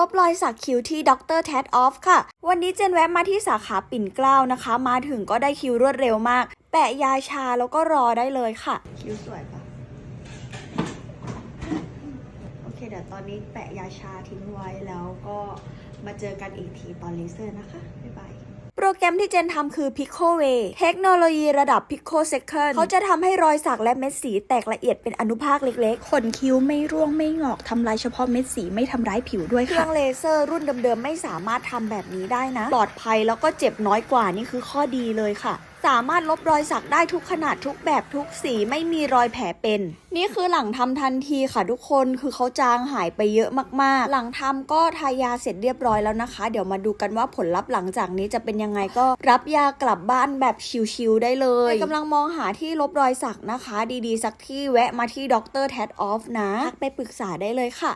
ลบรอยสักคิ้วที่ดรแท t ออฟค่ะ วันนี้เจนแวะมาที่สาขาปิ่นเกล้านะคะ มาถึงก็ได้คิวรวดเร็วมาก แปะยาชาแล้วก็รอได้เลยค่ะ คิ้วสวยปะโอเคเดี๋ยวตอนนี้แปะยาชาทิ้งไว้แล้วก็มาเจอกันอีกทีตอนเลเซอร์นะคะ บ๊ายบาย โปรแกรมที่เจนทำคือ Pico Way เทคโนโลยีระดับ Pico Second เขาจะทำให้รอยสักและเม็ดสีแตกละเอียดเป็นอนุภาคเล็กๆ ขนคิ้วไม่ร่วงไม่งอกทำลายเฉพาะเม็ดสีไม่ทำร้ายผิวด้วยค่ะ เครื่องเลเซอร์รุ่นเดิมๆไม่สามารถทำแบบนี้ได้นะ ปลอดภัยแล้วก็เจ็บน้อยกว่านี่คือข้อดีเลยค่ะสามารถลบรอยสักได้ทุกขนาดทุกแบบทุกสีไม่มีรอยแผลเป็น นี่คือหลังทำทันทีค่ะทุกคนคือเขาจางหายไปเยอะมากๆ หลังทำก็ทายาเสร็จเรียบร้อยแล้วนะคะ เดี๋ยวมาดูกันว่าผลลัพธ์หลังจากนี้จะเป็นยังไงก็รับยากลับบ้านแบบชิวๆได้เลยกำลังมองหาที่ลบรอยสักนะคะ ดีๆ สักที่แวะมาที่ดรแท t ออฟนะทักไปปรึกษาได้เลยค่ะ